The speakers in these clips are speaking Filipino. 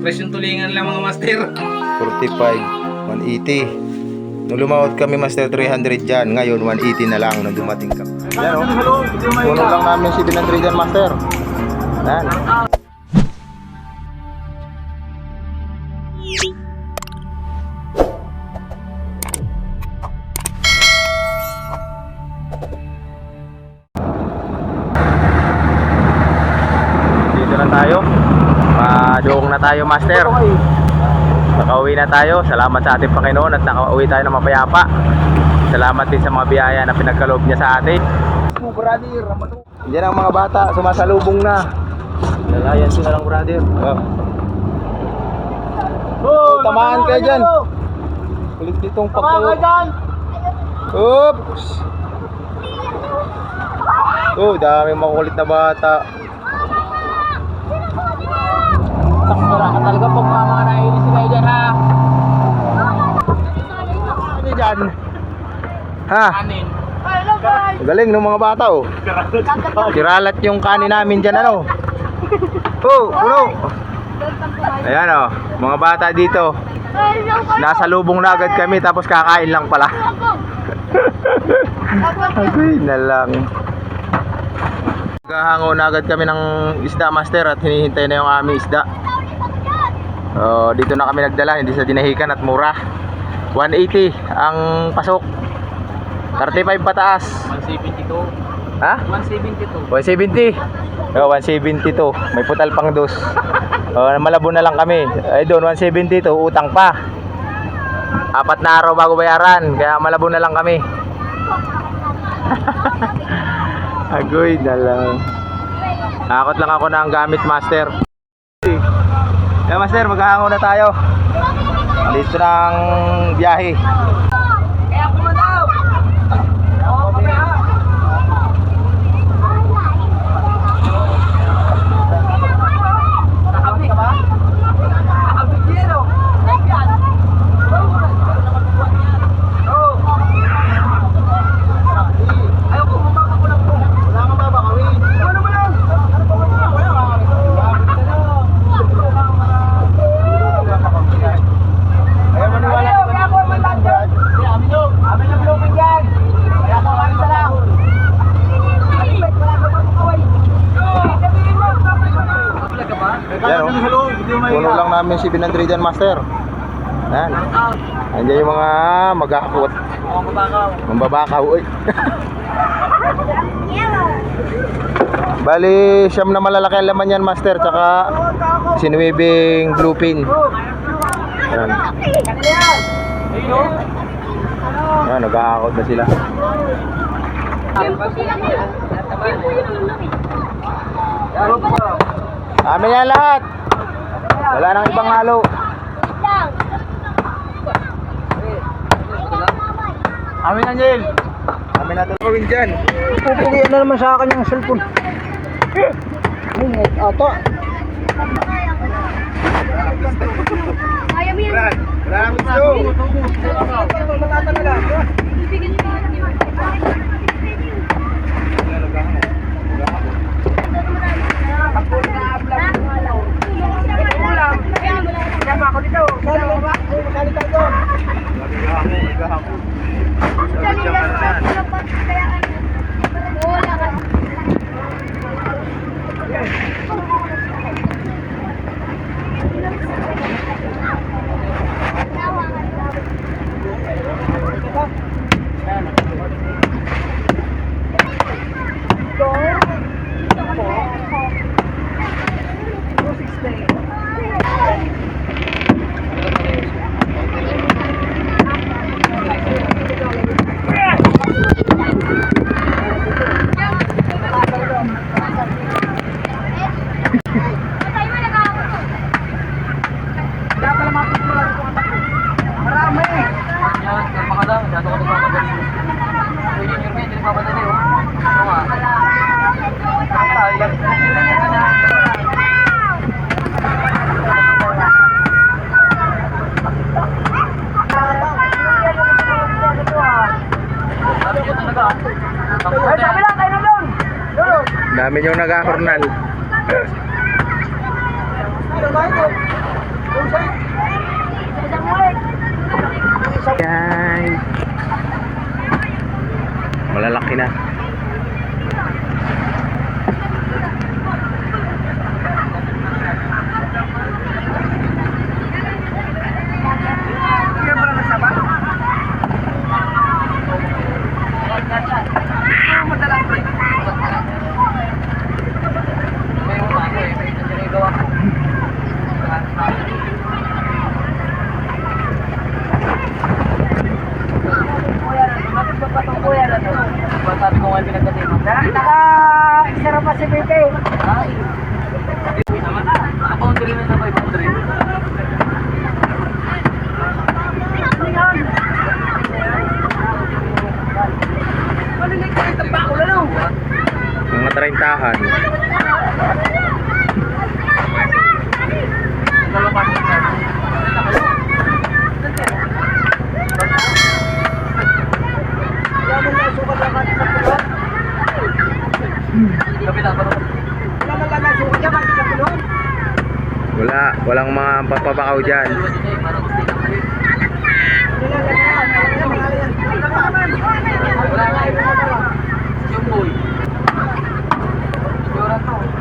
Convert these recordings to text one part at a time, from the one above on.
Presyong tulingan lang mga master. 45, 180. Nung lumawat kami master 300 dyan, ngayon 180 na lang nung dumating kami. Yan o, puno lang namin si 700 dyan master. Yan. Dito na tayo. Na tayo master. Nakauwi na tayo. Salamat sa ating Panginoon at nakauwi tayo ng mapayapa. Salamat din sa mga biyaya na pinagkaloob niya sa atin. Yan ang mga bata, sumasalubong na. Lalayan sila lang, brother. Oh. tamaan kayo dyan. Kulit ditong pagkayo. Oops! Oh, dami makukulit na bata. Takbara ka talaga pag mga nainis sila dyan ha. Ano dyan? Ha? Kanin. Galing ng mga bata oh. Kiralat yung kanin namin dyan ano. Oh, puno. Ayan oh, mga bata dito. Nasa lubong na agad kami tapos kakain lang pala. Agay na lang. Naghahango na agad kami ng isda master at hinihintay na yung aming isda. Oh, dito na kami nagdala, hindi sa dinahikan at mura. 180 ang pasok. 35 pataas. 172. Ha? 172. 170. Oh, 172. May putal pang dos. Oh, malabo na lang kami. Ay doon 172 utang pa. Apat na araw bago bayaran, kaya malabo na lang kami. Agoy na lang. Nakakot lang ako ng gamit master. Yeah, master, maghahango na tayo. Dito ng biyahe. Namin si Binandridan Master. Yan. Andiyan yung mga magakot. Mga babakaw. Mambabakaw. Uy. Bali, siyam na malalaki ang laman yan, Master. Tsaka sinuwibing blue pin. Yan. Yan, nag-aakot na sila. Amin yan lahat. Wala nang ibang halo. Amin na, Jel. Amin na gawin dyan. Pupugian na naman sa akin yung cellphone. Ano ato? Ayaw mo yan. Brad, maraming gusto. Dami nyo nag-ahornal. Guys. Malalaki na. Naka extra pa si BP. Ay. Boundary na naman, boundary. Mga 30-han. Papabakaw dyan. Yung boy. Siguro to.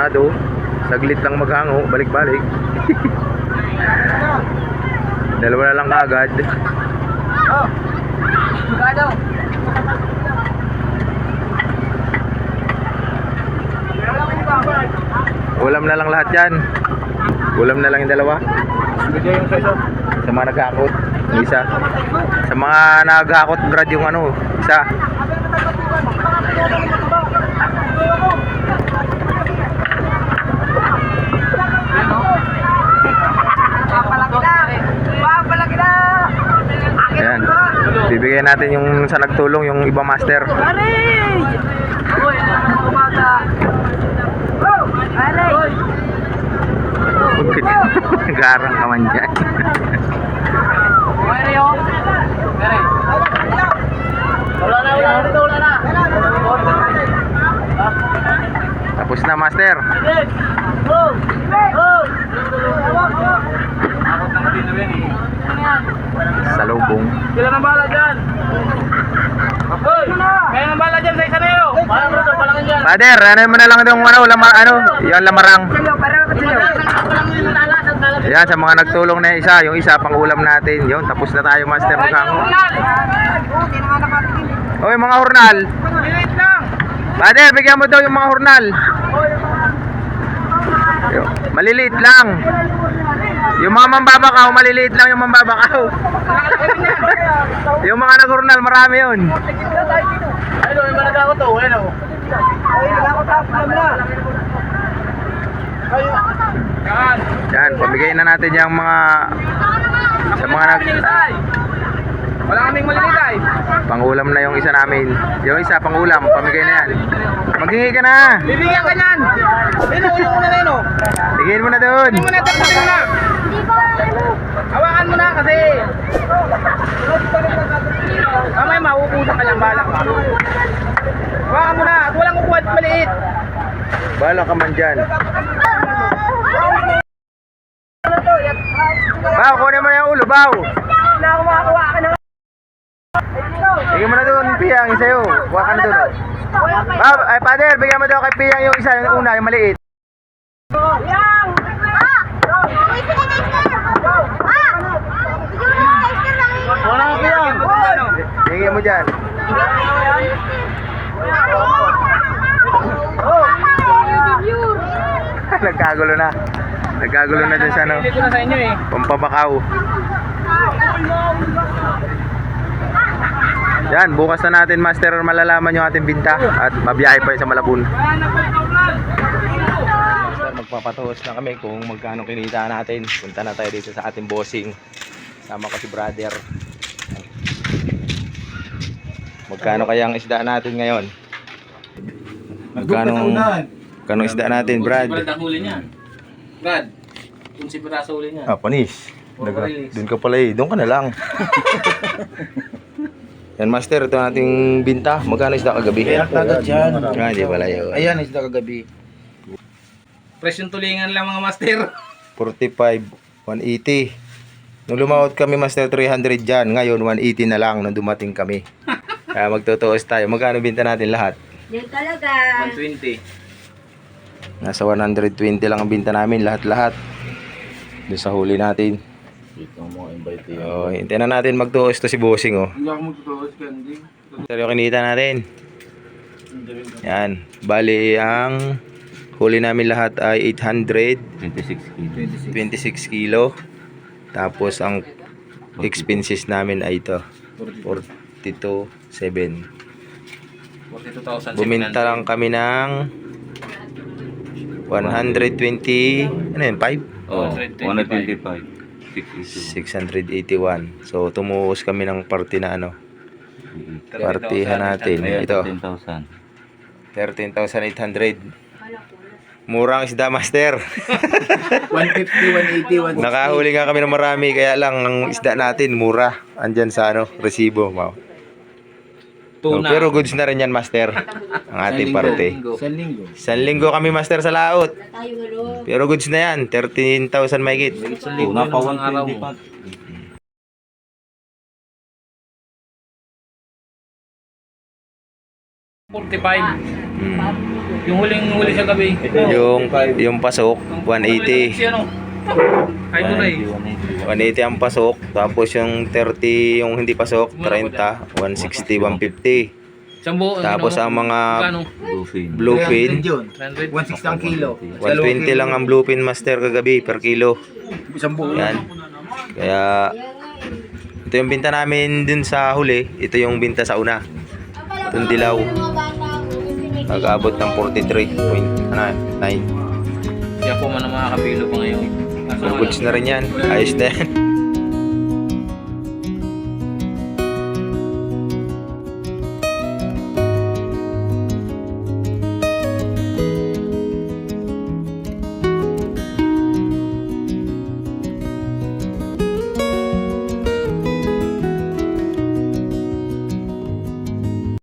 Kurado. Saglit lang maghango, balik-balik. Dalawa na lang kaagad. Sigado. Ulam na lang lahat yan. Ulam na lang yung dalawa. Sa mga naghakot, yung isa. Sa mga naghakot, Brad, yung ano, isa. Ayan. Bibigyan natin yung sa nagtulong, yung ibang master. Uy, mga bata. Uy. Garang ka man dyan. Uy, Rio. Mere. Wala na, wala na, wala na. Tapos na, master. Oh! Oh! Ako nang dito yan eh. Sa lubong. Sila nang bala dyan. Hoy! Kaya nang bala dyan sa isa na yun. Parang rin, palangin dyan. Father, ano mo na lang itong ano, lamar, ano, yung lamarang. Ayan, sa mga nagtulong na isa, yung isa pang ulam natin. Yun, tapos na tayo, master. Maghango. Oy, mga hurnal. Minute lang. Father, bigyan mo daw yung mga hurnal. Maliliit lang. Yung mga mambabakaw, maliliit lang yung mambabakaw. yung mga naghurnal, marami yun. May manag ako to. Ako. Yan. Pamigay na natin yung mga sa mga nag Wala kaming malilitay. pangulam na yung isa namin. Yung isa pangulam, pamigay na yan. Maghingi ka na. Bibigyan ka niyan. Ayun, ulo mo na na yun. Hingin mo na doon. Hindi mo na, na. Hawakan mo na kasi. Kamay, mauubusan ka lang. Balak ka. Hawakan mo na. At walang at maliit. Bala ka man dyan. Bao, kunin mo na yung ulo, bao. Na ako makakuha ka na. Hingin mo na doon, Piyang, isa yun. Kuha ka na doon. oh. Ay, father, bigyan mo daw kay Piyang yung isa, yung una, yung maliit. Wala ka yan. Hingin mo dyan. Nagkagulo na. Nagkagulo na dyan sa ano, Hindi ko na sa inyo eh. pampabakaw. Yan, bukas na natin master malalaman yung ating binta at mabiyahe pa yun sa Malabon. Master, magpapatuos na kami kung magkano kinita natin. Punta na tayo dito sa ating bossing. Sama ko si brother. Magkano kaya ang isda natin ngayon? Magkano Magkano isda natin, Brad? Brad, ang huli niyan. Brad, kung si Piraso huli niyan. Ah, panis. Release. doon ka pala eh. Doon ka na lang. Yan, master. Ito ang ating binta. Magkano isda kagabi? Kaya agad yan. Ah, di pala yun. Ayan, isda kagabi. Presyong tulingan lang mga master. 45, 180. Nung lumawat kami, master, 300 dyan. Ngayon, 180 na lang nung dumating kami. Kaya magtutuos tayo. Magkano binta natin lahat? Yan talaga. 120. Nasa 120 lang ang binta namin lahat-lahat. Doon sa huli natin. Dito mo invite yun. Oh, hintayin na natin magtuos to si Bossing oh. Hindi ako magtutuwas ka, hindi. Ito yung kinita natin. Yan. Bali, ang huli namin lahat ay 800 26 kilo. 26 kilo. Tapos ang expenses namin ay ito. 42,700. 42,000. Buminta lang kami ng 120, ano yun, 5? Oh, 125. 681. So, tumuos kami ng party na ano, partihan natin. Ito, 10,000. 13,800. Murang isda, master. 150, 180, 160. Nakahuli nga kami ng marami, kaya lang ang isda natin, mura. Andyan sa ano, resibo. Wow. Oh, pero goods na rin yan, master. Ang ating parte. Isang linggo. Isang linggo kami, master, sa laot. Pero goods na yan, 13,000 mahigit. Una pa 120 pa. Hmm. Yung huling huli sa gabi. Yung, yung pasok, 180. Ano? Ay, tunay. 180 ang pasok, tapos yung 30 yung hindi pasok, 30, 160, 150. Isang buo. Tapos ang mga? Bluefin. bluefin, yun. 300. 160 ang kilo. 120 lang ang bluefin master kagabi per kilo. Isang buo. Yan. Kaya ito yung binta namin dun sa huli, ito yung binta sa una. Itong dilaw, nag-abot ng 43.9. Hindi ako man ang makakapilo pa ngayon. Goods na rin yan. Ayos na yan.